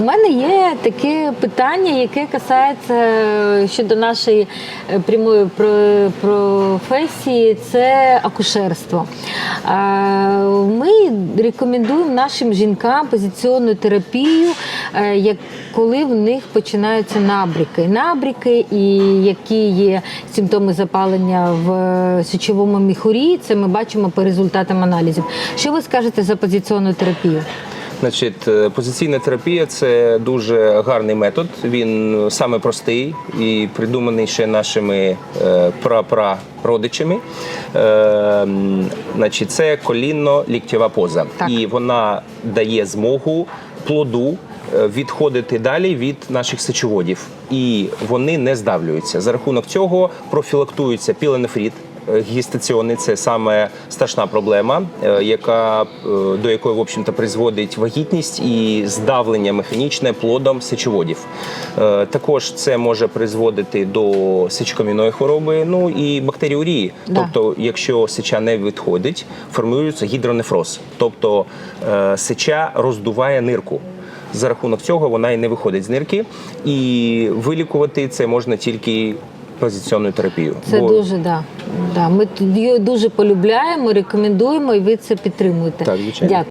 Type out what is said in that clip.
У мене є таке питання, яке касається е, щодо нашої е, прямої про- професії, це акушерство. Е, Ми рекомендуємо нашим жінкам позиційну терапію, коли в них починаються набріки. Набріки, і які є симптоми запалення в сечовому міхурі, це ми бачимо по результатам аналізів. Що ви скажете за позиційну терапію? Значить, е, позиційна терапія це дуже гарний метод. Він саме простий і придуманий ще нашими е, прапрародичами. Е, Значить, це колінно-ліктєва поза. Так. І вона дає змогу плоду відходити далі від наших сечоводів. І вони не здавлюються. За рахунок цього профілактується піленефрит, Гестаційний – це саме страшна проблема, е, яка е, до якої в общем-то призводить вагітність і здавлення механічне плодом сечоводів. Е, Також це може призводити до сечокам'яної хвороби, ну і бактеріурії. Да. Тобто, якщо сеча не відходить, формується гідронефроз, тобто сеча роздуває нирку. За рахунок цього вона і не виходить з нирки, і вилікувати це можна тільки позиційною терапію. Це Бо- дуже да. Да. Ми її дуже полюбляємо, рекомендуємо, і ви це підтримуєте. Так, звичайно. Дякую.